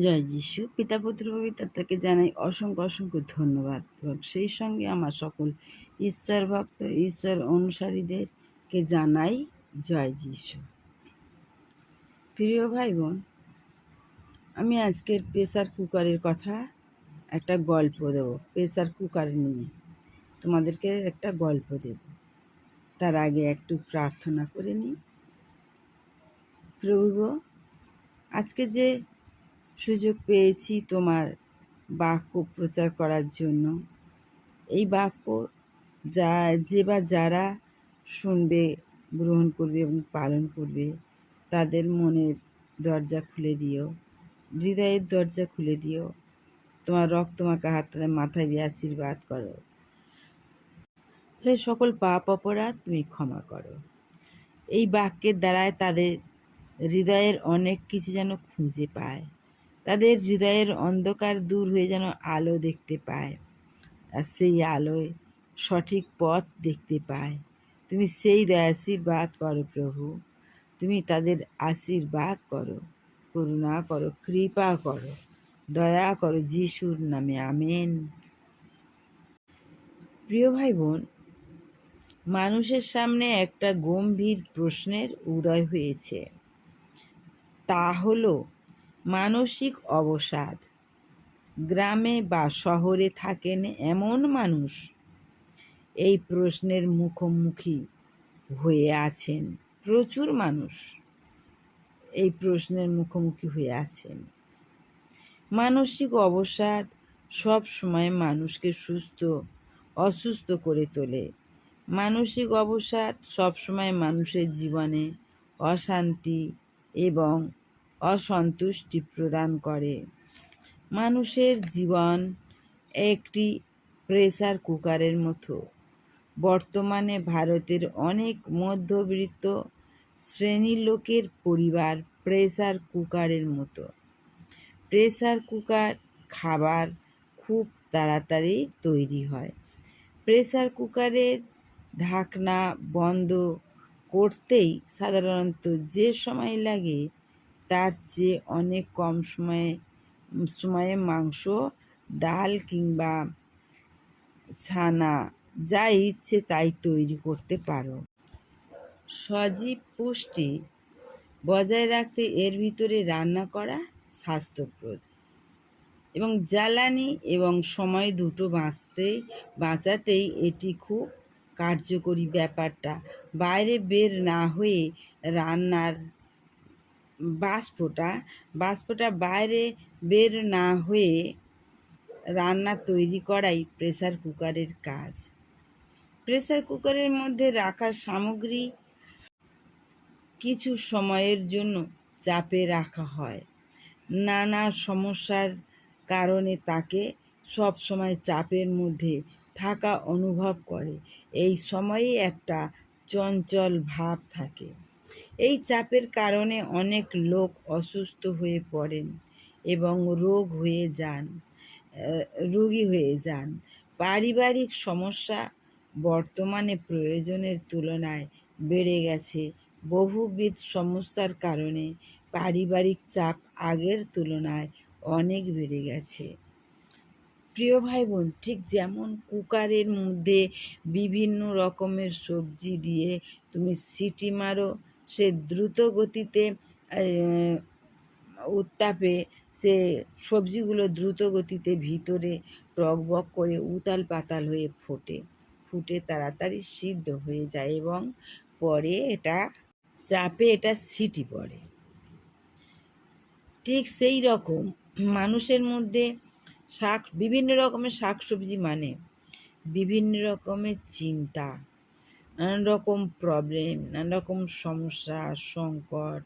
জয় যিশু। পিতা, পুত্র পবিত্রতাকে জানাই অসংখ্য অসংখ্য ধন্যবাদ। এবং সেই সঙ্গে আমার সকল ঈশ্বর ভক্ত, ঈশ্বর অনুসারীদেরকে জানাই জয় যিশু। প্রিয় ভাই বোন আমি আজকের প্রেসার কুকারের কথা একটা গল্প দেব, প্রেসার কুকার নিয়ে। তোমাদেরকে একটা গল্প দেব। তার আগে একটু প্রার্থনা করে নিই। প্রভু আজকে যে সুযোগ পেয়েছি তোমার বাক্য প্রচার করার জন্য। এই বাক্য যা যে বা যারা শুনবে, গ্রহণ করবে এবং পালন করবে, তাদের মনের দরজা খুলে দিও। হৃদয়ের দরজা খুলে দিও। তোমার রক্তমাখা হাত তাদের মাথায় দিয়ে আশীর্বাদ করো। সকল পাপ অপরাধ, তুমি ক্ষমা করো। এই বাক্যের দ্বারায় তাদের হৃদয়ের অনেক কিছু যেন খুঁজে পায়। তাদের হৃদয়ের অন্ধকার দূর হয়ে যেন আলো দেখতে পায়। আর সেই আলোয় সঠিক পথ দেখতে পায়। তুমি সেই আশীর্বাদ করো প্রভু। তুমি তাদের আশীর্বাদ করো। করুণা করো, কৃপা করো, দয়া করো যিশুর নামে, আমেন। প্রিয় ভাই বোন মানুষের সামনে একটা গম্ভীর প্রশ্নের উদয় হয়েছে। তা হলো মানসিক অবসাদ। গ্রামে বা শহরে থাকেন এমন মানুষ? এই প্রশ্নের মুখোমুখি হয়ে আছেন প্রচুর মানুষ। এই প্রশ্নের মুখোমুখি হয়ে আছেন। মানসিক অবসাদ সব সময় মানুষকে সুস্থ, অসুস্থ করে তোলে। মানসিক অবসাদ সবসময় মানুষের জীবনে অশান্তি এবং অসন্তুষ্টি প্রদান করে। মানুষের জীবন একটি প্রেসার কুকারের মতো। বর্তমানে ভারতের অনেক মধ্যবিত্ত শ্রেণির লোকের পরিবার প্রেসার কুকারের মতো। প্রেসার কুকার খাবার খুব তাড়াতাড়ি তৈরি হয়। প্রেসার কুকারের ঢাকনা বন্ধ করতেই সাধারণত যে সময় লাগে তার চেয়ে অনেক কম সময়ে সময়ে মাংস, ডাল কিংবা ছানা, যা ইচ্ছে তাই তৈরি করতে পারো। সজীব পুষ্টি, বজায় রাখতে এর ভিতরে রান্না করা স্বাস্থ্যপ্রদ এবং জ্বালানি এবং সময় দুটো বাঁচতে, বাঁচাতেই এটি খুব কার্যকরী ব্যাপারটা। বাইরে বের না হয়ে রান্নার বাষ্পটা বাষ্পটা বাইরে বের না হয়ে রান্না তৈরি করাই প্রেসার কুকারের কাজ। প্রেসার কুকারের মধ্যে রাখার সামগ্রী কিছু সময়ের জন্য চাপে রাখা হয়। নানা সমস্যার কারণে তাকে সব সময় চাপের মধ্যে থাকা অনুভব করে। এই সময়ে একটা চঞ্চল ভাব থাকে। এই চাপের কারণে অনেক লোক অসুস্থ হয়ে পড়েন এবং রোগ হয়ে যান রোগী হয়ে যান। পারিবারিক সমস্যা বর্তমানে প্রয়োজনের তুলনায় বেড়ে গেছে। বহুবিধ সমস্যার কারণে পারিবারিক চাপ আগের তুলনায় অনেক বেড়ে গেছে। প্রিয় ভাই বোন ঠিক যেমন কুকারের মধ্যে বিভিন্ন রকমের সবজি দিয়ে তুমি সিটি মারো সে দ্রুত গতিতে উত্তাপে, সে সবজিগুলো দ্রুত গতিতে ভিতরে টকবক করে উতাল পাতাল হয়ে ফোটে। ফুটে তাড়াতাড়ি সিদ্ধ হয়ে যায় এবং পরে এটা চাপে এটা সিটি পড়ে। ঠিক সেই রকম মানুষের মধ্যে শাক, বিভিন্ন রকমের শাক সবজি মানে বিভিন্ন রকমের চিন্তা নানান রকম প্রবলেম নানান রকম সমস্যা, সংকট,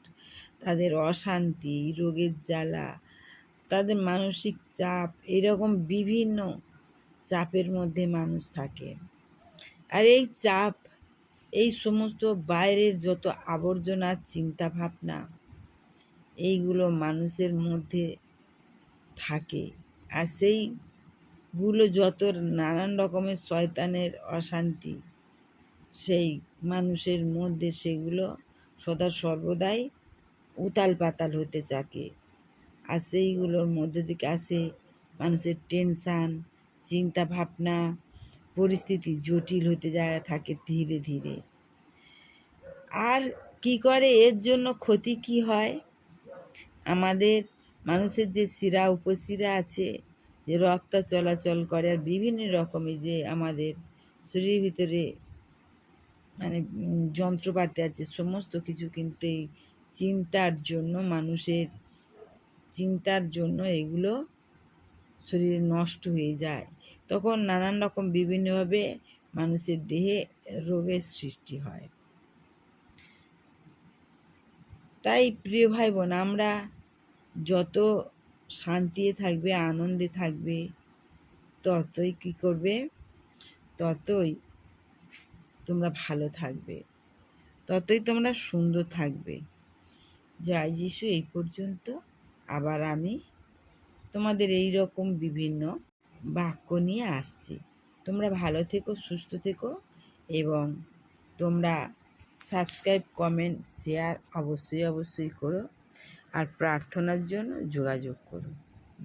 তাদের অশান্তি, রোগের জ্বালা, তাদের মানসিক চাপ, এরকম বিভিন্ন চাপের মধ্যে মানুষ থাকে। আর এই চাপ, এই সমস্ত বাইরের যত আবর্জনা চিন্তা ভাবনা এইগুলো মানুষের মধ্যে থাকে। আর সেইগুলো যত নানান রকমের শয়তানের অশান্তি সেই মানুষের মধ্যে সেগুলো সদা সর্বদাই উতাল পাতাল হতে থাকে। আর সেইগুলোর মধ্যে থেকে আসে মানুষের টেনশান চিন্তা ভাবনা পরিস্থিতি জটিল হতে যায় থাকে ধীরে ধীরে। আর কি করে এর জন্য ক্ষতি কি হয়? আমাদের মানুষের যে শিরা, উপশিরা আছে, যে রক্ত চলাচল করে, আর বিভিন্ন রকমের যে আমাদের শরীরের ভিতরে মানে যন্ত্রপাতি আছে, সমস্ত কিছু কিন্তু এই চিন্তার জন্য, মানুষের চিন্তার জন্য এগুলো শরীরে নষ্ট হয়ে যায়। তখন নানান রকম বিভিন্নভাবে মানুষের দেহে রোগের সৃষ্টি হয়। তাই প্রিয় ভাই বোন আমরা যত শান্তিতে থাকবে, আনন্দে থাকবে, ততই কি করবে? ততই তোমরা ভালো থাকবে। ততই তোমরা সুন্দর থাকবে। জয় যিশু এই পর্যন্ত। আবার আমি তোমাদের এই রকম বিভিন্ন বাক্য নিয়ে আসছি। তোমরা ভালো থেকো, সুস্থ থেকো এবং তোমরা সাবস্ক্রাইব, কমেন্ট, শেয়ার অবশ্যই অবশ্যই করো। আর প্রার্থনার জন্য যোগাযোগ করো।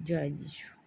জয় যিশু।